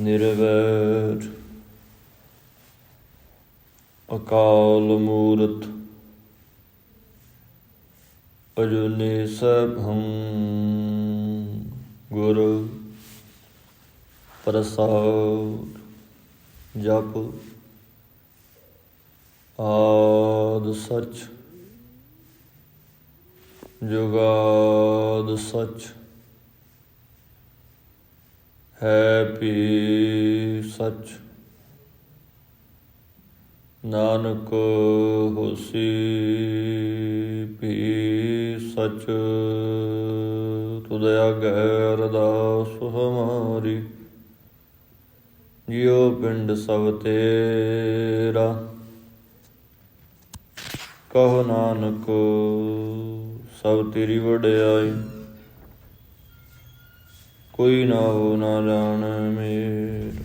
ਨਿਰਵੈਰ। ਅਕਾਲ ਮੂਰਤ ਅਜੂਨੀ ਸਭੰ ਗੁਰ ਪ੍ਰਸਾਦ ਜਪ ਆਦ ਸਚ ਜੁਗਾਦ ਸਚ। ਹੈ ਵੀ ਸਚ। ਨਾਨਕ ਹੋਸੀ ਵੀ ਸਚ। ਤੁਧ ਆਗੈ ਅਰਦਾਸ ਹਮਾਰੀ। ਜਿਉ ਪਿੰਡ ਸਭ ਤੇਰਾ। ਕਹੋ ਨਾਨਕ, ਸਭ ਤੇਰੀ ਵਡਿਆਈ। ਕੋਈ ਨਾ ਹੋ ਨਾ ਜਾਣ ਮੇਰ।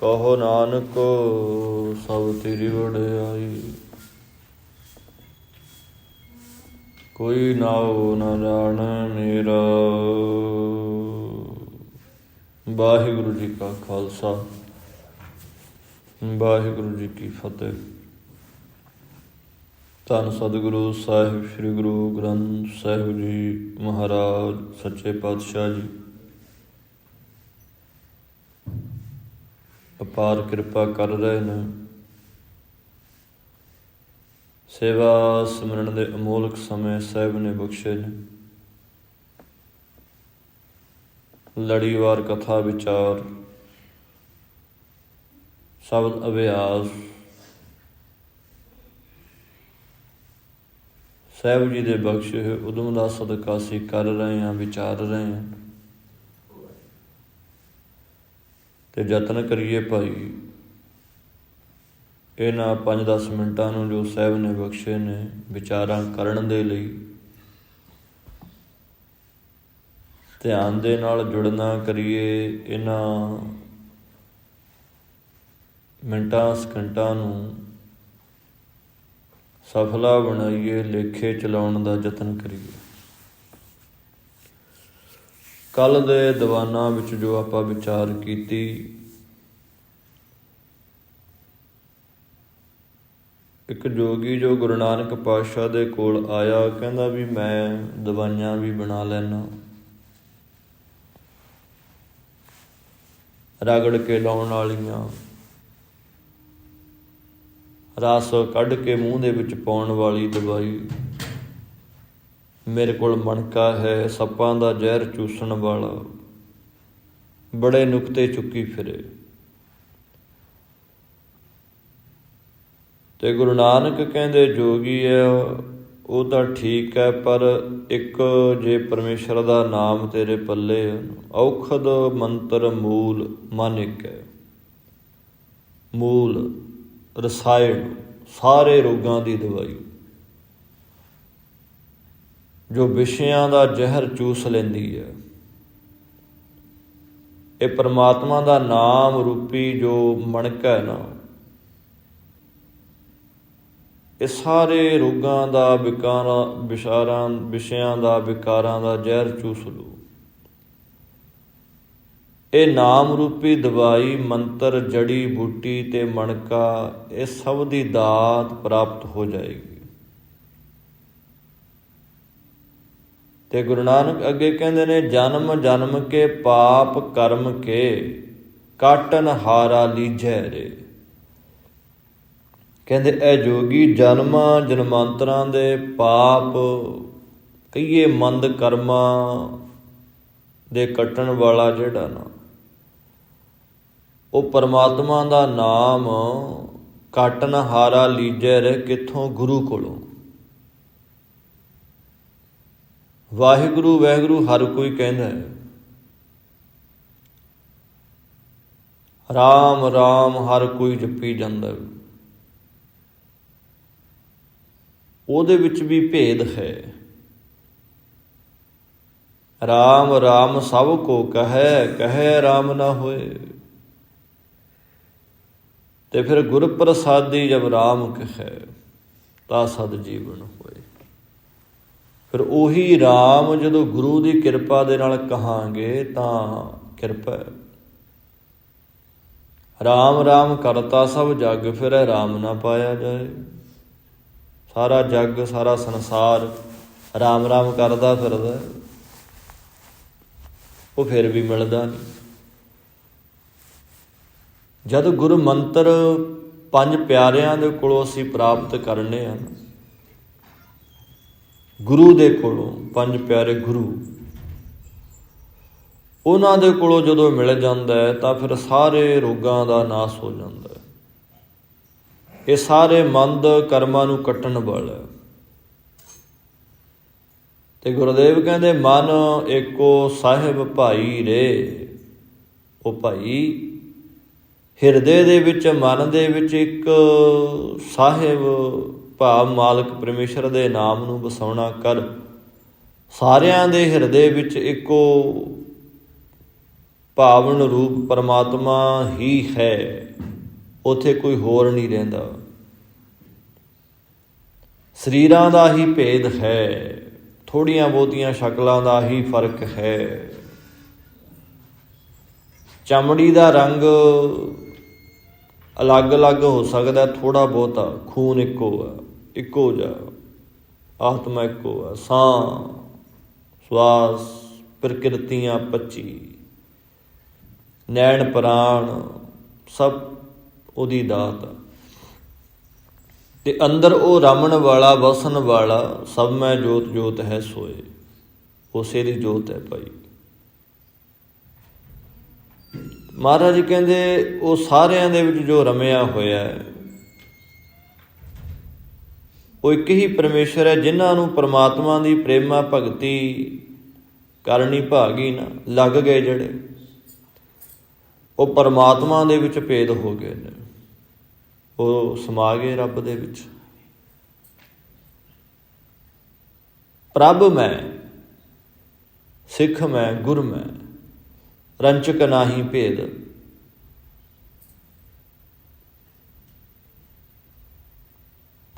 ਕਹੋ ਨਾਨਕ, ਸਭ ਤੇਰੀ ਵਡਿਆਈ। ਕੋਈ ਨਾ ਹੋ ਨਾ ਜਾਣ ਮੇਰਾ। ਵਾਹਿਗੁਰੂ ਜੀ ਕਾ ਖਾਲਸਾ। ਵਾਹਿਗੁਰੂ ਜੀ ਕੀ ਫਤਿਹ। ਧੰਨ ਸਤਿਗੁਰੂ ਸਾਹਿਬ, ਸ੍ਰੀ ਗੁਰੂ ਗ੍ਰੰਥ ਸਾਹਿਬ ਜੀ ਮਹਾਰਾਜ, ਸੱਚੇ ਪਾਤਸ਼ਾਹ ਜੀ। ਅਪਾਰ ਕਿਰਪਾ ਕਰ ਰਹੇ ਨੇ। ਸੇਵਾ ਸਿਮਰਨ ਦੇ ਅਮੋਲਕ ਸਮੇਂ ਸਾਹਿਬ ਨੇ ਬਖਸ਼ੇ ਨੇ। ਲੜੀਵਾਰ ਕਥਾ ਵਿਚਾਰ, ਸ਼ਬਦ ਅਭਿਆਸ ਸਾਹਿਬ ਜੀ ਦੇ ਬਖਸ਼ੇ ਹੋਏ ਉਦਮ ਦਾ ਸਦਕਾ ਅਸੀਂ ਕਰ ਰਹੇ ਹਾਂ, ਵਿਚਾਰ ਰਹੇ ਹਾਂ। ਤੇ ਯਤਨ ਕਰੀਏ ਭਾਈ। ਇਹਨਾਂ 5-10 ਮਿੰਟਾਂ ਨੂੰ ਜੋ ਸਾਹਿਬ ਨੇ ਬਖਸ਼ੇ ਨੇ, ਵਿਚਾਰਾਂ ਕਰਨ ਦੇ ਲਈ, ਧਿਆਨ ਦੇ ਨਾਲ ਜੁੜਨਾ ਕਰੀਏ, ਇਹਨਾਂ ਮਿੰਟਾਂ, ਸਕਿੰਟਾਂ ਨੂੰ ਸਫਲਾ ਬਣਾਈਏ, ਲੇਖੇ ਚਲਾਉਣ ਦਾ ਯਤਨ ਕਰੀਏ। ਕੱਲ ਦੇ ਦੀਵਾਨਾਂ ਵਿੱਚ ਜੋ ਆਪਾਂ ਵਿਚਾਰ ਕੀਤੀ, ਇੱਕ ਜੋਗੀ ਜੋ ਗੁਰੂ ਨਾਨਕ ਪਾਤਸ਼ਾਹ ਦੇ ਕੋਲ ਆਇਆ, ਕਹਿੰਦਾ ਵੀ ਮੈਂ ਦਵਾਈਆਂ ਵੀ ਬਣਾ ਲੈਣਾ ਰਗੜ ਕੇ ਲਾਉਣ ਵਾਲੀਆਂ ਰਸ ਕੱਢ ਕੇ ਮੂੰਹ ਦੇ ਵਿੱਚ ਪਾਉਣ ਵਾਲੀ ਦਵਾਈ। ਮੇਰੇ ਕੋਲ ਮਣਕਾ ਹੈ, ਸੱਪਾਂ ਦਾ ਜ਼ਹਿਰ ਚੂਸਣ ਵਾਲਾ। ਬੜੇ ਨੁਕਤੇ ਚੁੱਕੀ ਫਿਰੇ। ਤੇ ਗੁਰੂ ਨਾਨਕ ਕਹਿੰਦੇ ਜੋਗੀ ਹੈ, ਉਹ ਤਾਂ ਠੀਕ ਹੈ, ਪਰ ਇੱਕ ਜੇ ਪਰਮੇਸ਼ਰ ਦਾ ਨਾਮ ਤੇਰੇ ਪੱਲੇ ਔਖਦ ਮੰਤਰ ਮੂਲ ਮਨ ਇੱਕ ਹੈ। ਮੂਲ ਰਸਾਇਣ, ਸਾਰੇ ਰੋਗਾਂ ਦੀ ਦਵਾਈ। ਜੋ ਵਿਸ਼ਿਆਂ ਦਾ ਜ਼ਹਿਰ ਚੂਸ ਲੈਂਦੀ ਹੈ। ਇਹ ਪਰਮਾਤਮਾ ਦਾ ਨਾਮ ਰੂਪੀ ਜੋ ਮਣਕਾ ਹੈ ਨਾ, ਇਹ ਸਾਰੇ ਰੋਗਾਂ ਦਾ ਵਿਕਾਰਾਂ, ਵਿਸ਼ਾਰਾਂ, ਵਿਸ਼ਿਆਂ ਦਾ ਵਿਕਾਰਾਂ ਦਾ ਜ਼ਹਿਰ ਚੂਸ ਲੂ ਇਹ ਨਾਮ ਰੂਪੀ ਦਵਾਈ, ਮੰਤਰ, ਜੜੀ ਬੂਟੀ ਤੇ ਮਣਕਾ, ਇਹ ਸਭ ਦੀ ਦਾਤ ਪ੍ਰਾਪਤ ਹੋ ਜਾਏਗੀ। ਤੇ ਗੁਰੂ ਨਾਨਕ ਅੱਗੇ ਕਹਿੰਦੇ ਨੇ, ਜਨਮ ਜਨਮ ਕੇ ਪਾਪ, ਕਰਮ ਕੇ ਕਾਟਨ ਹਾਰਾ ਲੀਜੈ ਰੇ। ਕਹਿੰਦੇ, ਇਹ ਜੋਗੀ ਜਨਮਾਂ, ਜਨਮਾਂਤਰਾਂ ਦੇ ਪਾਪ, ਕਈਏ ਮੰਦ ਕਰਮਾਂ ਦੇ ਕੱਟਣ ਵਾਲਾ ਜਿਹੜਾ ਨਾ ਉਹ ਪਰਮਾਤਮਾ ਦਾ ਨਾਮ ਕਾਟਨ ਹਾਰਾ ਲੀਜੈ ਰਹਿ ਕਿੱਥੋਂ ਗੁਰੂ ਕੋਲੋਂ? ਵਾਹਿਗੁਰੂ ਵਾਹਿਗੁਰੂ, ਹਰ ਕੋਈ ਕਹਿੰਦਾ ਹੈ। ਰਾਮ ਰਾਮ, ਹਰ ਕੋਈ ਜਪੀ ਜਾਂਦਾ ਉਹਦੇ ਵਿੱਚ ਵੀ ਭੇਦ ਹੈ। ਰਾਮ ਰਾਮ ਸਭ ਕੋ ਕਹੈ ਕਹੈ ਰਾਮ ਨਾ ਹੋਏ। ਤੇ ਫਿਰ ਗੁਰ ਪ੍ਰਸਾਦੀ ਜਬ ਰਾਮ ਕਹੈ ਤਾਂ ਸਦ ਜੀਵਨ ਹੋਏ। ਫਿਰ ਉਹੀ ਰਾਮ ਜਦੋਂ ਗੁਰੂ ਦੀ ਕਿਰਪਾ ਦੇ ਨਾਲ ਕਹਾਂਗੇ, ਤਾਂ ਕਿਰਪਾ ਹੈ। ਰਾਮ ਰਾਮ ਕਰਤਾ ਸਭ ਜਗ, ਫਿਰ ਰਾਮ ਨਾ ਪਾਇਆ ਜਾਏ। ਸਾਰਾ ਜੱਗ, ਸਾਰਾ ਸੰਸਾਰ ਰਾਮ ਰਾਮ ਕਰਦਾ ਫਿਰਦਾ। ਉਹ ਫਿਰ ਵੀ ਮਿਲਦਾ ਨਹੀਂ ਜਦ ਗੁਰੂ ਮੰਤਰ ਪੰਜ ਪਿਆਰਿਆਂ ਦੇ ਕੋਲੋਂ ਅਸੀਂ ਪ੍ਰਾਪਤ ਕਰਨੇ ਹਨ ਗੁਰੂ ਦੇ ਕੋਲੋਂ ਪੰਜ ਪਿਆਰੇ ਗੁਰੂ, ਉਹਨਾਂ ਦੇ ਕੋਲੋਂ ਜਦੋਂ ਮਿਲ ਜਾਂਦਾ ਹੈ ਤਾਂ ਫਿਰ ਸਾਰੇ ਰੋਗਾਂ ਦਾ ਨਾਸ ਹੋ ਜਾਂਦਾ ਹੈ। ਇਹ ਸਾਰੇ ਮੰਦ ਕਰਮਾਂ ਨੂੰ ਕੱਟਣ ਵਾਲਾ ਹੈ। ਤੇ ਗੁਰਦੇਵ ਕਹਿੰਦੇ, ਮਨ ਏਕੋ ਸਾਹਿਬ ਭਾਈ ਰੇ, ਉਹ ਭਾਈ ਹਿਰਦੇ ਦੇ ਵਿੱਚ, ਮਨ ਦੇ ਵਿੱਚ ਇੱਕ ਸਾਹਿਬ ਭਾਵ ਮਾਲਕ ਪਰਮੇਸ਼ਰ ਦੇ ਨਾਮ ਨੂੰ ਵਸਾਉਣਾ ਕਰ। ਸਾਰਿਆਂ ਦੇ ਹਿਰਦੇ ਵਿੱਚ ਇੱਕੋ ਭਾਵਨ ਰੂਪ ਪਰਮਾਤਮਾ ਹੀ ਹੈ। ਉਥੇ ਕੋਈ ਹੋਰ ਨਹੀਂ ਰਹਿੰਦਾ। ਸਰੀਰਾਂ ਦਾ ਹੀ ਭੇਦ ਹੈ। ਥੋੜੀਆਂ ਬਹੁਤੀਆਂ ਸ਼ਕਲਾਂ ਦਾ ਹੀ ਫ਼ਰਕ ਹੈ। ਚਮੜੀ ਦਾ ਰੰਗ ਅਲੱਗ-ਅਲੱਗ ਹੋ ਸਕਦਾ ਥੋੜਾ ਬਹੁਤਾ। ਖੂਨ ਇੱਕੋ ਆ, ਇੱਕੋ ਜਾ ਆਤਮਾ ਇੱਕੋ ਆ। ਸਾਹ, ਸਵਾਸ, ਪ੍ਰਕਿਰਤੀਆਂ 25 ਨੈਣ ਪ੍ਰਾਣ, ਸਭ ਉਹਦੀ ਦਾਤ ਆ। ਤੇ ਅੰਦਰ ਉਹ ਰਮਣ ਵਾਲਾ, ਵਸਣ ਵਾਲਾ, ਸਭ ਮੈਂ ਜੋਤ ਜੋਤ ਹੈ ਸੋਏ। ਉਸੇ ਦੀ ਜੋਤ ਹੈ ਭਾਈ। ਮਹਾਰਾਜ ਜੀ ਕਹਿੰਦੇ, ਉਹ ਸਾਰਿਆਂ ਦੇ ਵਿੱਚ ਜੋ ਰਮਿਆ ਹੋਇਆ ਹੈ, ਉਹ ਇੱਕ ਹੀ ਪਰਮੇਸ਼ਰ ਹੈ, ਜਿਨ੍ਹਾਂ ਨੂੰ ਪਰਮਾਤਮਾ ਦੀ ਪ੍ਰੇਮਾ ਭਗਤੀ ਕਰਨੀ ਭਾਗੀ ਨਾ, ਲੱਗ ਗਏ ਜਿਹੜੇ। ਉਹ ਪਰਮਾਤਮਾ ਦੇ ਵਿੱਚ ਭੇਦ ਹੋ ਗਏ ਨੇ। ਉਹ ਸਮਾ ਗਏ ਰੱਬ ਦੇ ਵਿੱਚ। ਪ੍ਰਭ ਮੈਂ, ਸਿੱਖ ਮੈਂ, ਗੁਰ ਮੈਂ। ਰੰਚਕ ਨਾਹੀ ਭੇਦ।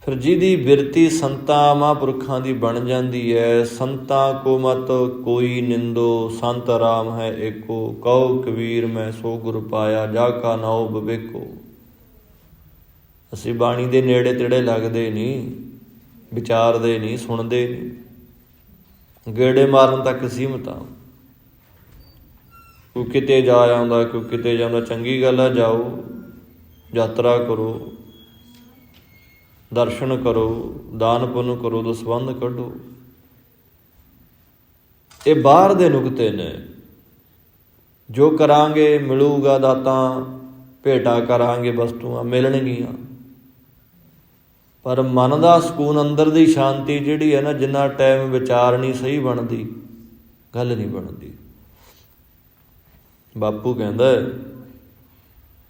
ਫਿਰ ਜਿਹਦੀ ਬਿਰਤੀ ਸੰਤਾਂ ਮਹਾਂਪੁਰਖਾਂ ਦੀ ਬਣ ਜਾਂਦੀ ਹੈ ਸੰਤਾਂ ਕੋ ਮਤ ਕੋਈ ਨਿੰਦੋ, ਸੰਤ ਰਾਮ ਹੈ ਏਕੋ ਕਉ ਕਬੀਰ ਮੈਂ ਸੋ ਗੁਰ ਪਾਇਆ, ਜਾ ਕਾ ਨਾਉ ਬਵੇਕੋ। ਅਸੀਂ ਬਾਣੀ ਦੇ ਨੇੜੇ ਤੇੜੇ ਲੱਗਦੇ ਨਹੀਂ, ਵਿਚਾਰਦੇ ਨਹੀਂ, ਸੁਣਦੇ ਨਹੀਂ। ਗੇੜੇ ਮਾਰਨ ਤੱਕ ਸੀਮਤ ਆ। ਕੋਈ ਕਿਤੇ ਜਾ ਆਉਂਦਾ ਕੋਈ ਕਿਤੇ ਜਾਂਦਾ, ਚੰਗੀ ਗੱਲ ਆ, ਜਾਓ, ਯਾਤਰਾ ਕਰੋ, ਦਰਸ਼ਨ ਕਰੋ, ਦਾਨ ਪੁੰਨ ਕਰੋ, ਦਸਵੰਧ ਕੱਢੋ। ਇਹ ਬਾਹਰ ਦੇ ਨੁਕਤੇ ਨੇ। ਜੋ ਕਰਾਂਗੇ, ਮਿਲੂਗਾ ਦਾਤਾਂ, ਭੇਟਾ ਕਰਾਂਗੇ ਵਸਤੂਆਂ, ਮਿਲਣਗੀਆਂ। ਪਰ ਮਨ ਦਾ ਸਕੂਨ ਅੰਦਰ ਦੀ ਸ਼ਾਂਤੀ ਜਿਹੜੀ ਹੈ ਨਾ, ਜਿੰਨਾ ਟਾਈਮ ਵਿਚਾਰ ਨਹੀਂ ਸਹੀ ਬਣਦੀ, ਗੱਲ ਨਹੀਂ ਬਣਦੀ। ਬਾਪੂ ਕਹਿੰਦਾ ਹੈ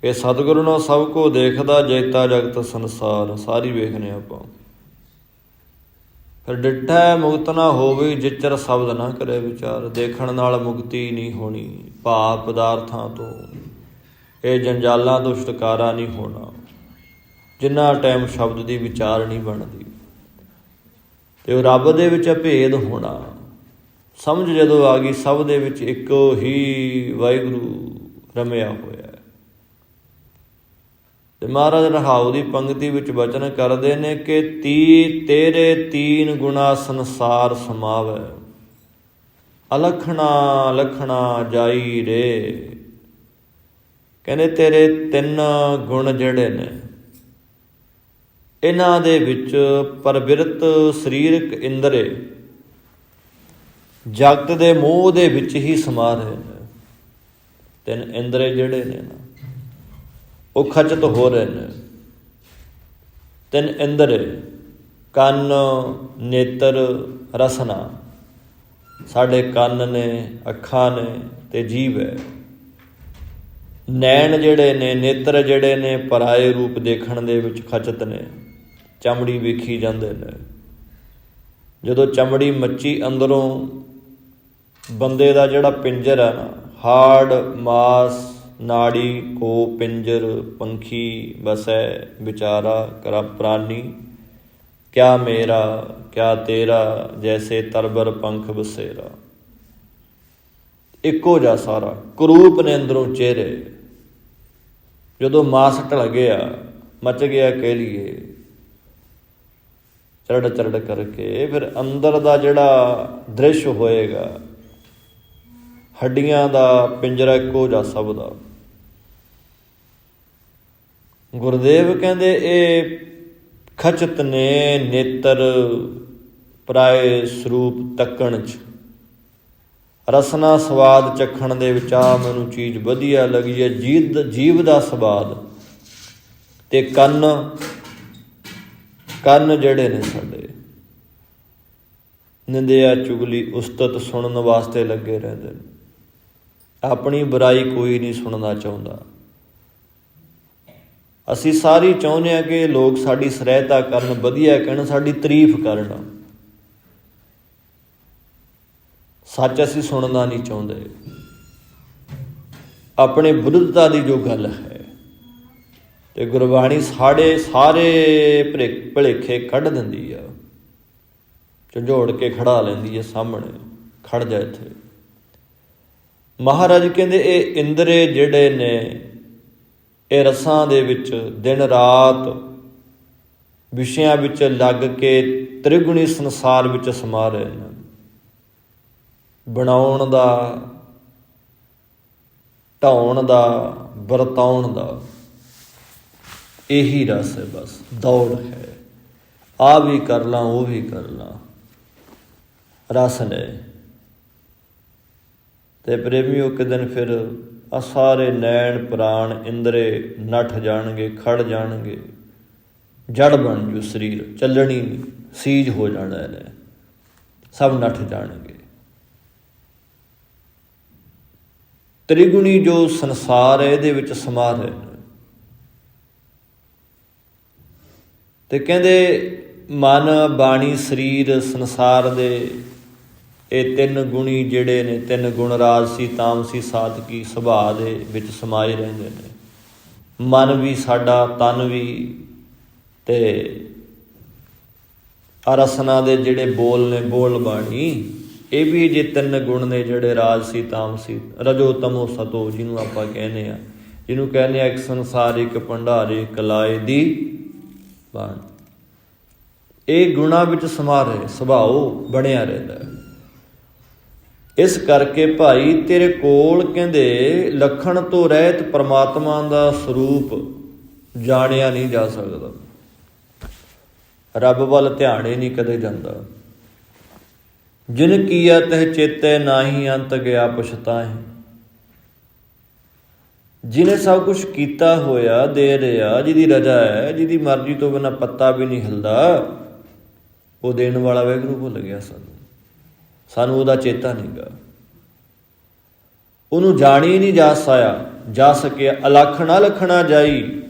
ਕਿ ਸਤਿਗੁਰੂ ਨਾਲ ਸਭ ਕੋ ਦੇਖਦਾ, ਜੈਤਾ, ਜਗਤ, ਸੰਸਾਰ, ਸਾਰੀ ਵੇਖਨੇ ਆਪਾਂ। ਫਿਰ ਡਿੱਠਾ ਮੁਕਤ ਨਾ ਹੋਵੇ, ਜਿਚਰ ਸ਼ਬਦ ਨਾ ਕਰੇ ਵਿਚਾਰ, ਦੇਖਣ ਨਾਲ ਮੁਕਤੀ ਨਹੀਂ ਹੋਣੀ, ਭਾਵ ਪਦਾਰਥਾਂ ਤੋਂ। ਇਹ ਜੰਜਾਲਾਂ ਤੋਂ ਛੁਟਕਾਰਾ ਨਹੀਂ ਹੋਣਾ, ਜਿੰਨਾ ਟਾਈਮ ਸ਼ਬਦ ਦੀ ਵਿਚਾਰ ਨਹੀਂ ਬਣਦੀ। ਤੇ ਉਹ ਰੱਬ ਦੇ ਵਿੱਚ ਭੇਦ ਹੋਣਾ। ਸਮਝ ਜਦੋਂ ਆ ਗਈ, ਸਭ ਦੇ ਵਿੱਚ ਇੱਕੋ ਹੀ ਵਾਹਿਗੁਰੂ ਰਮਿਆ ਹੋਇਆ ਹੈ। ਤੇ ਮਹਾਰਾਜ ਰਹਾਉ ਦੀ ਪੰਕਤੀ ਵਿੱਚ ਬਚਨ ਕਰਦੇ ਨੇ ਕਿ ਤੀ ਤੇਰੇ ਤੀਨ ਗੁਣਾ ਸੰਸਾਰ ਸਮਾਵੈ। ਅਲਖਣਾ ਲਖਣਾ ਜਾਈ ਰੇ। ਕਹਿੰਦੇ ਤੇਰੇ ਤਿੰਨ ਗੁਣ ਜਿਹੜੇ ਨੇ, ਇਹਨਾਂ ਦੇ ਵਿੱਚ ਪਰਵਿਰਤ ਸਰੀਰਕ ਇੰਦਰੇ ਜਗਤ ਦੇ ਮੋਹ ਦੇ ਵਿੱਚ ਹੀ ਸਮਾ ਰਹੇ ਨੇ ਤਿੰਨ ਇੰਦਰੇ ਜਿਹੜੇ ਨੇ ਨਾ, ਉਹ ਖਚਤ ਹੋ ਰਹੇ ਨੇ। ਤਿੰਨ ਇੰਦਰੇ, ਕੰਨ, ਨੇਤਰ, ਰਸਨਾ। ਸਾਡੇ ਕੰਨ ਨੇ, ਅੱਖਾਂ ਨੇ ਤੇ ਜੀਵ ਹੈ। ਨੈਣ ਜਿਹੜੇ ਨੇ, ਨੇਤਰ ਜਿਹੜੇ ਨੇ, ਪਰਾਏ ਰੂਪ ਦੇਖਣ ਦੇ ਵਿੱਚ ਖਚਤ ਨੇ। ਚਮੜੀ ਵੇਖੀ ਜਾਂਦੇ ਨੇ। ਜਦੋਂ ਚਮੜੀ ਮੱਚੀ ਅੰਦਰੋਂ ਬੰਦੇ ਦਾ ਜਿਹੜਾ ਪਿੰਜਰ ਹੈ ਨਾ, ਹਾੜ, ਮਾਸ, ਨਾੜੀ ਕੋ ਪਿੰਜਰ, ਪੰਖੀ ਵਸੈ ਵਿਚਾਰਾ, ਕਰਾ ਪ੍ਰਾਨੀ, ਕਿਆ ਮੇਰਾ, ਕਿਆ ਤੇਰਾ, ਜੈਸੇ ਤਰਬਰ ਪੰਖ ਬਸੇਰਾ। ਇੱਕੋ ਜਿਹਾ ਸਾਰਾ, ਕਰੂਪ ਨੇ ਅੰਦਰੋਂ ਚਿਹਰੇ। ਜਦੋਂ ਮਾਸ ਢਲ ਗਿਆ ਮਚ ਗਿਆ ਕਹਿ ਲਈਏ ਚਰੜ ਚਰੜ ਕਰਕੇ ਫਿਰ ਅੰਦਰ ਦਾ ਜਿਹੜਾ ਦ੍ਰਿਸ਼ ਹੋਏਗਾ ਹੱਡੀਆਂ ਦਾ ਪਿੰਜਰਾ ਇੱਕੋ ਜਿਹਾ ਸਭ ਦਾ। ਗੁਰਦੇਵ ਕਹਿੰਦੇ, ਇਹ ਖਚਤ ਨੇ ਨੇਤਰ ਪ੍ਰਾਏ ਸਰੂਪ ਤੱਕਣ ਚ। ਰਸਨਾ ਸਵਾਦ ਚਖਣ ਦੇ ਵਿੱਚ ਆ ਮੈਨੂੰ ਚੀਜ਼ ਵਧੀਆ ਲੱਗੀ ਹੈ ਜੀਵ ਜੀਵ ਦਾ ਸਵਾਦ। ਤੇ ਕੰਨ ਕੰਨ ਜਿਹੜੇ ਨੇ ਸਾਡੇ, ਨਿੰਦਿਆ ਚੁਗਲੀ ਉਸਤਤ ਸੁਣਨ ਵਾਸਤੇ ਲੱਗੇ ਰਹਿੰਦੇ ਨੇ। ਆਪਣੀ ਬੁਰਾਈ ਕੋਈ ਨਹੀਂ ਸੁਣਨਾ ਚਾਹੁੰਦਾ। ਅਸੀਂ ਸਾਰੀ ਚਾਹੁੰਦੇ ਆ ਕਿ ਲੋਕ ਸਾਡੀ ਸਹਾਇਤਾ ਕਰਨ, ਵਧੀਆ ਕਹਿਣ, ਸਾਡੀ ਤਾਰੀਫ ਕਰਨ। ਸੱਚ ਅਸੀਂ ਸੁਣਨਾ ਨਹੀਂ ਚਾਹੁੰਦੇ। ਆਪਣੇ ਵਿਰੁੱਧਤਾ ਦੀ ਜੋ ਗੱਲ ਹੈ, ਤੇ ਗੁਰਬਾਣੀ ਸਾਡੇ ਸਾਰੇ ਭਲੇ- ਭੁਲੇਖੇ ਕੱਢ ਦਿੰਦੀ ਆ। ਝੰਜੋੜ ਕੇ ਖੜਾ ਲੈਂਦੀ ਹੈ ਸਾਹਮਣੇ, ਖੜ ਜਾ ਇੱਥੇ। ਮਹਾਰਾਜ ਕਹਿੰਦੇ, ਇਹ ਇੰਦਰੇ ਜਿਹੜੇ ਨੇ, ਇਹ ਰਸਾਂ ਦੇ ਵਿੱਚ ਦਿਨ ਰਾਤ ਵਿਸ਼ਿਆਂ ਵਿੱਚ ਲੱਗ ਕੇ ਤ੍ਰਿਗੁਣੀ ਸੰਸਾਰ ਵਿੱਚ ਸਮਾ ਰਹੇ ਨੇ। ਬਣਾਉਣ ਦਾ, ਢਾਉਣ ਦਾ, ਵਰਤਾਉਣ ਦਾ ਇਹੀ ਰਸ ਹੈ ਬਸ, ਦੌੜ ਹੈ। ਆ ਵੀ ਕਰ ਲਾਂ, ਉਹ ਵੀ ਕਰ ਲਾਂ। ਰਸ ਨੇ। ਤੇ ਪ੍ਰੇਮੀਓ, ਇੱਕ ਦਿਨ ਫਿਰ ਆ ਸਾਰੇ ਨੈਣ ਪ੍ਰਾਣ ਇੰਦਰੇ ਨੱਠ ਜਾਣਗੇ, ਖੜ ਜਾਣਗੇ। ਜੜ ਬਣ ਜੂ ਸਰੀਰ, ਚੱਲਣੀ ਸੀਜ ਹੋ ਜਾਣਾ ਇਹਨੇ। ਸਭ ਨੱਠ ਜਾਣਗੇ। ਤ੍ਰਿਗੁਣੀ ਜੋ ਸੰਸਾਰ ਹੈ, ਇਹਦੇ ਵਿੱਚ ਸਮਾ ਰਹੇ ਨੇ ਤੇ ਕਹਿੰਦੇ, ਮਨ ਬਾਣੀ ਸਰੀਰ ਸੰਸਾਰ ਦੇ ਇਹ ਤਿੰਨ ਗੁਣੀ ਜਿਹੜੇ ਨੇ, ਤਿੰਨ ਗੁਣ ਰਾਜਸੀ ਤਾਮਸੀ ਸਾਧਕੀ ਸੁਭਾਅ ਦੇ ਵਿੱਚ ਸਮਾਏ ਰਹਿੰਦੇ ਨੇ। ਮਨ ਵੀ ਸਾਡਾ, ਤਨ ਵੀ ਤੇ ਅਰਸਨਾ ਦੇ ਜਿਹੜੇ ਬੋਲ ਨੇ, ਬੋਲ ਬਾਣੀ, ਇਹ ਵੀ ਜੇ ਤਿੰਨ ਗੁਣ ਨੇ ਜਿਹੜੇ ਰਾਜਸੀ ਤਾਮਸੀ ਰਜੋ ਤਮੋ ਸਤੋ ਜਿਹਨੂੰ ਆਪਾਂ ਕਹਿੰਦੇ ਆ ਜਿਹਨੂੰ ਕਹਿੰਦੇ ਆ ਇੱਕ ਸੰਸਾਰ, ਇੱਕ ਭੰਡਾਰੇ ਕਲਾਏ ਦੀ ਬਾਣ। ਇਹ ਗੁਣਾ ਵਿੱਚ ਸਮਾ ਰਹੇ, ਸੁਭਾਅ ਬਣਿਆ ਰਹਿੰਦਾ ਹੈ। ਇਸ ਕਰਕੇ ਭਾਈ ਤੇਰੇ ਕੋਲ ਕਹਿੰਦੇ, ਲਖਣ ਤੋਂ ਰਹਿਤ ਪ੍ਰਮਾਤਮਾ ਦਾ ਸਰੂਪ ਜਾਣਿਆ ਨਹੀਂ ਜਾ ਸਕਦਾ। ਰੱਬ ਵੱਲ ਧਿਆਨ ਹੀ ਨਹੀਂ ਕਦੇ ਜਾਂਦਾ। ਜਿਨ ਕੀਆ ਤਹ ਚੇਤੇ ਨਾਹੀ ਅੰਤ ਗਿਆ ਪਛਤਾਏ ਜਿਨੇ ਸਭ ਕੁਝ ਕੀਤਾ ਹੋਇਆ, ਦੇ ਰਿਹਾ ਜਿਹਦੀ ਰਜਾ ਹੈ, ਜਿਹਦੀ ਮਰਜ਼ੀ ਤੋਂ ਬਿਨਾ ਪੱਤਾ ਵੀ ਨਹੀਂ ਹਿਲਦਾ, ਉਹ ਦੇਣ ਵਾਲਾ ਵੈਗਰੂ ਭੁੱਲ ਗਿਆ ਸਾਨੂੰ। ਸਾਨੂੰ ਉਹਦਾ ਚੇਤਾ ਨਹੀਂਗਾ। ਉਹਨੂੰ ਜਾਣੀ ਨਹੀਂ ਜਾ ਸਾਇਆ ਜਾ ਸਕਿਆ, ਅਲਖਣਾ ਲਖਣਾ ਜਾਈ।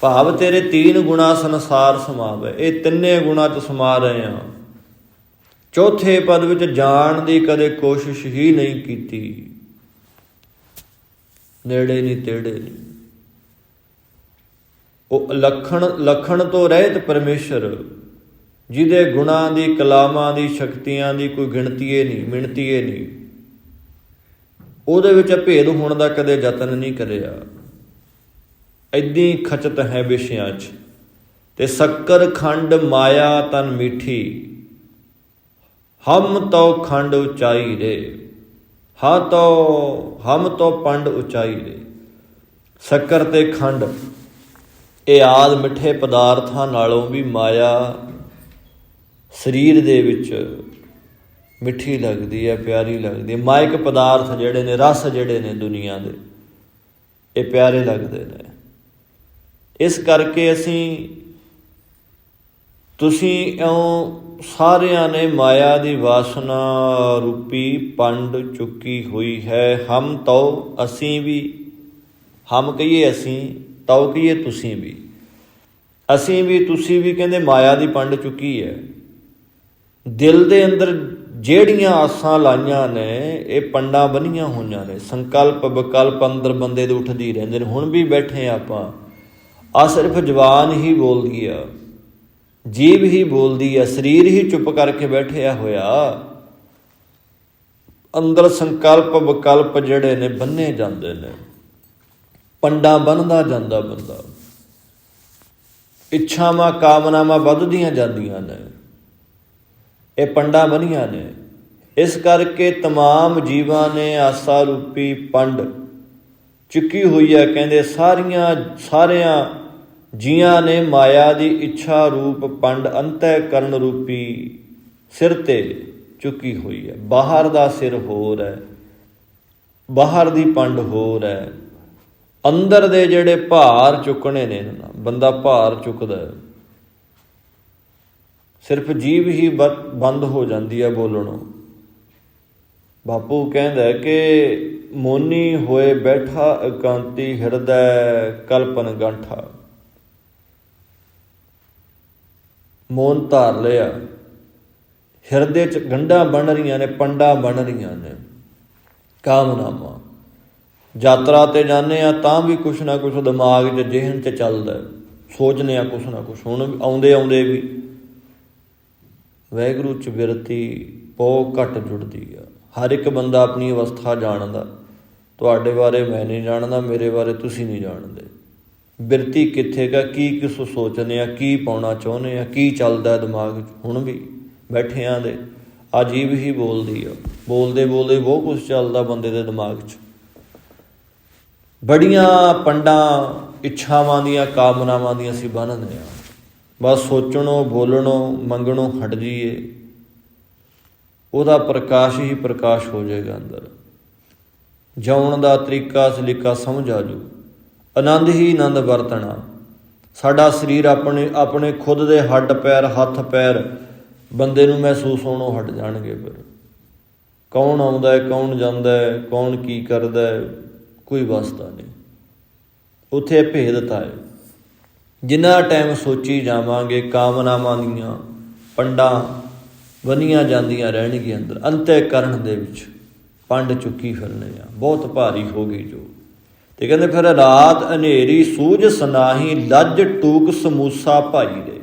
ਭਾਵ ਤੇਰੇ ਤੀਨ ਗੁਣਾ ਸੰਸਾਰ ਸਮਾਵੇ। ਇਹ ਤਿੰਨੇ ਗੁਣਾ ਚ ਸਮਾ ਰਹੇ ਆ ਚੌਥੇ ਪਦ ਵਿੱਚ ਜਾਣ ਦੀ ਕਦੇ ਕੋਸ਼ਿਸ਼ ਹੀ ਨਹੀਂ ਕੀਤੀ। ਨੇੜੇ ਨਹੀਂ, ਤੇੜੇ ਨਹੀਂ। ਉਹ ਲਖਣ ਲਖਣ ਤੋਂ ਰਹਿਤ ਪਰਮੇਸ਼ਰ ਜਿਹਦੇ ਗੁਣਾਂ ਦੀ, ਕਲਾਮਾਂ ਦੀ, ਸ਼ਕਤੀਆਂ ਦੀ ਕੋਈ ਗਿਣਤੀਏ ਨਹੀਂ, ਮਿਣਤੀਏ ਨਹੀਂ। ਉਹਦੇ ਵਿੱਚ ਭੇਦ ਹੋਣ ਦਾ ਕਦੇ ਯਤਨ ਨਹੀਂ ਕਰਿਆ। ਐਡੀ ਖਚਤ ਹੈ ਵਿਸ਼ਿਆਂ 'ਚ। ਤੇ ਸ਼ੱਕਰ ਖੰਡ ਮਾਇਆ ਤਨ ਮਿੱਠੀ। ਹਮ ਤੋ ਖੰਡ ਉਚਾਈ ਰੇ। ਹਾ ਤੋ, ਹਮ ਤੋ ਪੰਡ ਉਚਾਈ ਰੇ। ਸ਼ੱਕਰ ਤੇ ਖੰਡ। ਇਹ ਆਦ ਮਿੱਠੇ ਪਦਾਰਥਾਂ ਨਾਲੋਂ ਵੀ ਮਾਇਆ ਸਰੀਰ ਦੇ ਵਿੱਚ ਮਿੱਠੀ ਲੱਗਦੀ ਹੈ, ਪਿਆਰੀ ਲੱਗਦੀ ਹੈ। ਮਾਇਕ ਪਦਾਰਥ ਜਿਹੜੇ ਨੇ, ਰਸ ਜਿਹੜੇ ਨੇ ਦੁਨੀਆ ਦੇ, ਇਹ ਪਿਆਰੇ ਲੱਗਦੇ ਨੇ। ਇਸ ਕਰਕੇ ਅਸੀਂ, ਤੁਸੀਂ ਇਉਂ ਸਾਰਿਆਂ ਨੇ ਮਾਇਆ ਦੀ ਵਾਸਨਾ ਰੂਪੀ ਪੰਡ ਚੁੱਕੀ ਹੋਈ ਹੈ। ਹਮ ਤਉ ਅਸੀਂ ਵੀ, ਹਮ ਕਹੀਏ ਅਸੀਂ, ਤਉ ਕਹੀਏ ਤੁਸੀਂ ਵੀ। ਅਸੀਂ ਵੀ, ਤੁਸੀਂ ਵੀ ਕਹਿੰਦੇ ਮਾਇਆ ਦੀ ਪੰਡ ਚੁੱਕੀ ਹੈ। ਦਿਲ ਦੇ ਅੰਦਰ ਜਿਹੜੀਆਂ ਆਸਾਂ ਲਾਈਆਂ ਨੇ, ਇਹ ਪੰਡਾਂ ਬੰਨੀਆਂ ਹੋਈਆਂ ਨੇ। ਸੰਕਲਪ ਵਿਕਲਪ ਅੰਦਰ ਬੰਦੇ ਦੇ ਉੱਠਦੀ ਰਹਿੰਦੇ ਨੇ। ਹੁਣ ਵੀ ਬੈਠੇ ਆ ਆਪਾਂ। ਆ ਸਿਰਫ ਜ਼ਬਾਨ ਹੀ ਬੋਲਦੀ ਆ। ਜੀਭ ਹੀ ਬੋਲਦੀ ਆ। ਸਰੀਰ ਹੀ ਚੁੱਪ ਕਰਕੇ ਬੈਠਿਆ ਹੋਇਆ। ਅੰਦਰ ਸੰਕਲਪ ਵਿਕਲਪ ਜਿਹੜੇ ਨੇ, ਬੰਨੇ ਜਾਂਦੇ ਨੇ। ਪੰਡਾ ਬੰਨਦਾ ਜਾਂਦਾ ਬੰਦਾ। ਇੱਛਾਵਾਂ, ਕਾਮਨਾਵਾਂ ਵੱਧਦੀਆਂ ਜਾਂਦੀਆਂ ਨੇ। ਇਹ ਪੰਡਾ ਬਣੀਆਂ ਨੇ ਇਸ ਕਰਕੇ तमाम ਜੀਵਾਂ ਨੇ ਆਸਾ ਰੂਪੀ ਪੰਡ ਚੁੱਕੀ ਹੋਈ ਹੈ ਕਹਿੰਦੇ ਸਾਰੀਆਂ ਸਾਰਿਆਂ ਜੀਆਂ ਨੇ ਮਾਇਆ ਦੀ ਇੱਛਾ ਰੂਪ ਪੰਡ ਅੰਤੈ ਕਰਨ ਰੂਪੀ ਸਿਰ ਤੇ ਚੁੱਕੀ ਹੋਈ ਹੈ ਬਾਹਰ ਦਾ ਸਿਰ ਹੋਰ ਹੈ ਬਾਹਰ ਦੀ ਪੰਡ ਹੋਰ ਹੈ ਅੰਦਰ ਦੇ ਜਿਹੜੇ ਭਾਰ ਚੁੱਕਣੇ ਨੇ ਨਾ ਬੰਦਾ ਭਾਰ ਚੁੱਕਦਾ ਹੈ ਸਿਰਫ ਜੀਵ ਹੀ ਬ- ਬੰਦ ਹੋ ਜਾਂਦੀ ਹੈ ਬੋਲਣੋਂ। ਬਾਪੂ ਕਹਿੰਦਾ ਕਿ ਮੋਨੀ ਹੋਏ ਬੈਠਾ ਇਕਾਂਤੀ ਹਿਰਦੈ ਕਲਪਨ ਗੰਠਾ। ਮੋਨ ਧਾਰ ਲਿਆ। ਹਿਰਦੇ ਚ ਗੰਢਾਂ ਬਣ ਰਹੀਆਂ ਨੇ, ਪੰਡਾ ਬਣ ਰਹੀਆਂ ਨੇ। ਕਾਮਨਾਵਾਂ। ਯਾਤਰਾ ਤੇ ਜਾਂਦੇ ਆ ਤਾਂ ਵੀ ਕੁਛ ਨਾ ਕੁਛ ਦਿਮਾਗ 'ਚ, ਜਿਹਨ 'ਚ ਚੱਲਦਾ ਹੈ। ਸੋਚਨੇ ਆ ਕੁਛ ਨਾ ਕੁਛ। ਹੁਣ ਆਉਂਦੇ ਆਉਂਦੇ ਵੀ ਵੈਗਰੂ ਚ ਬਿਰਤੀ ਬਹੁਤ ਘੱਟ ਜੁੜਦੀ ਆ। ਹਰ ਇੱਕ ਬੰਦਾ ਆਪਣੀ ਅਵਸਥਾ ਜਾਣਦਾ। ਤੁਹਾਡੇ ਬਾਰੇ ਮੈਂ ਨਹੀਂ ਜਾਣਦਾ, ਮੇਰੇ ਬਾਰੇ ਤੁਸੀਂ ਨਹੀਂ ਜਾਣਦੇ। ਬਿਰਤੀ ਕਿੱਥੇ ਗਾ, ਕੀ ਕਿਸ ਸੋਚਨੇ ਆ, ਕੀ ਪਾਉਣਾ ਚਾਹੁੰਦੇ ਆ, ਕੀ ਚੱਲਦਾ ਦਿਮਾਗ 'ਚ? ਹੁਣ ਵੀ ਬੈਠਿਆਂ ਦੇ ਅਜੀਬ ਹੀ ਬੋਲਦੀ ਆ। ਬੋਲਦੇ ਬੋਲਦੇ ਬਹੁਤ ਕੁਝ ਚੱਲਦਾ ਬੰਦੇ ਦੇ ਦਿਮਾਗ 'ਚ। ਬੜੀਆਂ ਪੰਡਾਂ, ਇੱਛਾਵਾਂ ਦੀਆਂ, ਕਾਮਨਾਵਾਂ ਦੀਆਂ ਅਸੀਂ ਬੰਨ੍ਹਦੇ ਆ। ਬਸ ਸੋਚਣੋਂ, ਬੋਲਣੋਂ, ਮੰਗਣੋਂ, ਹਟ ਜਾਈਏ। ਉਹਦਾ ਪ੍ਰਕਾਸ਼ ਹੀ ਪ੍ਰਕਾਸ਼ ਹੋ ਜਾਏਗਾ ਅੰਦਰ। ਜਾਉਣ ਦਾ ਤਰੀਕਾ, ਸਲੀਕਾ ਸਮਝ ਆ ਜੂ ਆਨੰਦ ਹੀ ਆਨੰਦ ਵਰਤਣਾ। ਸਾਡਾ ਸਰੀਰ ਆਪਣੇ ਆਪਣੇ ਖੁਦ ਦੇ ਹੱਡ ਪੈਰ, ਹੱਥ ਪੈਰ ਬੰਦੇ ਨੂੰ ਮਹਿਸੂਸ ਹੋਣੋਂ ਹਟ ਜਾਣਗੇ ਫਿਰ। ਕੌਣ ਆਉਂਦਾ ਹੈ, ਕੌਣ ਜਾਂਦਾ ਹੈ, ਕੌਣ ਕੀ ਕਰਦਾ ਹੈ, ਕੋਈ ਵਸਤਾ ਨਹੀਂ। ਉੱਥੇ ਭੇਦਤਾ ਹੈ। ਜਿੰਨਾ ਟਾਈਮ ਸੋਚੀ ਜਾਵਾਂਗੇ ਕਾਮਨਾਵਾਂ ਦੀਆਂ, ਪੰਡਾਂ ਬਣੀਆਂ ਜਾਂਦੀਆਂ ਰਹਿਣਗੀਆਂ ਅੰਦਰ ਅੰਤੈ ਕਰਨ ਦੇ ਵਿੱਚ ਪੰਡ ਚੁੱਕੀ ਫਿਰਨੇ ਆ। ਬਹੁਤ ਭਾਰੀ ਹੋ ਗਈ ਜੋ। ਤੇ ਕਹਿੰਦੇ ਫਿਰ ਰਾਤ ਹਨੇਰੀ ਸੂਝ ਸਨਾਹੀ ਲੱਜ ਟੂਕ ਸਮੂਸਾ ਭਾਈ ਦੇ।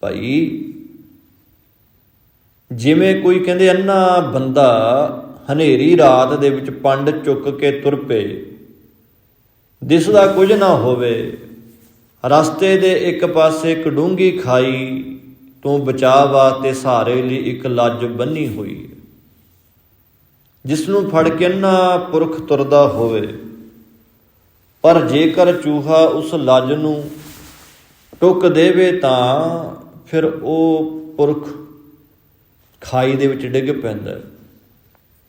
ਭਾਈ, ਜਿਵੇਂ ਕੋਈ ਕਹਿੰਦੇ ਅੰਨਾ ਬੰਦਾ ਹਨੇਰੀ ਰਾਤ ਦੇ ਵਿੱਚ ਪੰਡ ਚੁੱਕ ਕੇ ਤੁਰ ਪਏ, ਦਿਸਦਾ ਕੁਝ ਨਾ ਹੋਵੇ ਰਸਤੇ ਦੇ ਇੱਕ ਪਾਸੇ ਇੱਕ ਡੂੰਗੀ ਖਾਈ ਤੋਂ ਬਚਾਅ ਵਾਸਤੇ ਸਹਾਰੇ ਲਈ ਇੱਕ ਲੱਜ ਬੰਨੀ ਹੋਈ ਹੈ। ਜਿਸ ਨੂੰ ਫੜ ਕੇ ਨਾ ਪੁਰਖ ਤੁਰਦਾ ਹੋਵੇ, ਪਰ ਜੇਕਰ ਚੂਹਾ ਉਸ ਲੱਜ ਨੂੰ ਟੁੱਕ ਦੇਵੇ ਤਾਂ ਫਿਰ ਉਹ ਪੁਰਖ ਖਾਈ ਦੇ ਵਿੱਚ ਡਿੱਗ ਪੈਂਦਾ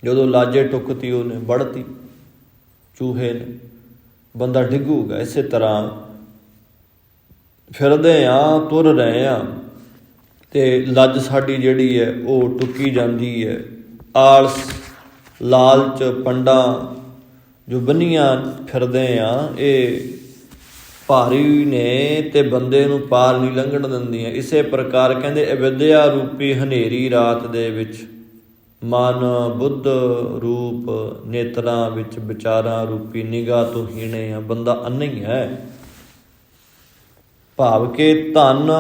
ਜਦੋਂ ਲਾਜੇ ਟੁੱਕਤੀ ਉਹਨੇ, ਵੜਤੀ, ਚੂਹੇ ਨੇ, ਬੰਦਾ ਡਿੱਗੂਗਾ ਇਸੇ ਤਰ੍ਹਾਂ ਫਿਰਦੇ ਆ, ਤੁਰ ਰਹੇ ਆ। ਤੇ ਲੱਜ ਸਾਡੀ ਜਿਹੜੀ ਹੈ ਉਹ ਟੁੱਕੀ ਜਾਂਦੀ ਹੈ ਆਲਸ, ਲਾਲਚ, ਪੰਡਾ ਜੋ ਬੰਨੀਆਂ ਫਿਰਦੇ ਆ, ਇਹ ਭਾਰੀ ਨੇ ਤੇ ਬੰਦੇ ਨੂੰ ਪਾਰ ਨਹੀਂ ਲੰਘਣ ਦਿੰਦੀਆਂ। ਇਸੇ ਪ੍ਰਕਾਰ ਕਹਿੰਦੇ ਅਵਿਦਿਆ ਰੂਪੀ ਹਨੇਰੀ ਰਾਤ ਦੇ ਵਿੱਚ। ਮਨ ਬੁੱਧ ਰੂਪ ਨੇਤਰਾਂ ਵਿੱਚ ਵਿਚਾਰਾਂ ਰੂਪੀ ਨਿਗਾਹ ਤੋਂ ਹੀਣੇ ਆ। ਬੰਦਾ ਅੰਨਾ ਹੈ। ਭਾਵ ਕੇ ਧਨ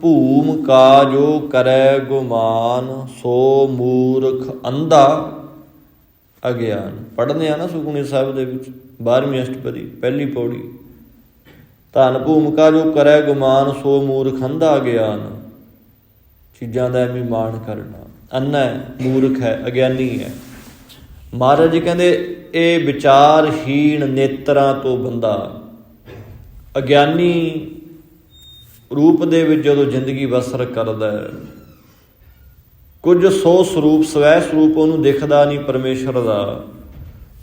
ਭੂਮ ਕਾ ਜੋ ਕਰੈ ਗੁਮਾਨ, ਸੋ ਮੂਰਖ ਅੰਧਾ ਅਗਿਆਨ। ਪੜ੍ਹਨੇ ਆ ਨਾ ਸੁਖਮਨੀ ਸਾਹਿਬ ਦੇ ਵਿੱਚ 12ਵੀਂ ਅਸ਼ਟਪਦੀ, ਪਹਿਲੀ ਪੌੜੀ। ਧਨ ਭੂਮਿਕਾ ਜੋ ਕਰੈ ਗੁਮਾਨ, ਸੋ ਮੂਰਖ ਅੰਧਾ ਗਿਆਨ ਚੀਜ਼ਾਂ ਦਾ ਐਵੇਂ ਮਾਣ ਕਰਨਾ। ਅੰਨਾ ਹੈ, ਮੂਰਖ ਹੈ, ਅਗਿਆਨੀ ਹੈ। ਮਹਾਰਾਜ ਜੀ ਕਹਿੰਦੇ, ਇਹ ਵਿਚਾਰਹੀਣ ਨੇਤਰਾਂ ਤੋਂ ਬੰਦਾ। ਅਗਿਆਨੀ ਰੂਪ ਦੇ ਵਿੱਚ ਜਦੋਂ ਜ਼ਿੰਦਗੀ ਬਸਰ ਕਰਦਾ ਹੈ, ਕੁਝ ਸੋ ਸਰੂਪ, ਸਵੈ ਸਰੂਪ ਉਹਨੂੰ ਦਿਖਦਾ ਨਹੀਂ ਪਰਮੇਸ਼ਰ ਦਾ।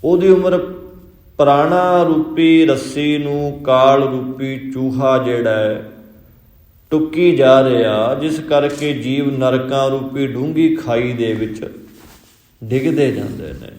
ਉਹਦੀ ਉਮਰ ਪ੍ਰਾਣਾ ਰੂਪੀ ਰੱਸੀ ਨੂੰ ਕਾਲ ਰੂਪੀ ਚੂਹਾ ਜਿਹੜਾ ਹੈ, ਟੁੱਕੀ ਜਾ ਰਿਹਾ, ਜਿਸ ਕਰਕੇ ਜੀਵ ਨਰਕਾਂ ਰੂਪੀ ਡੂੰਗੀ ਖਾਈ ਦੇ ਵਿੱਚ ਡਿੱਗਦੇ ਜਾਂਦੇ ਨੇ।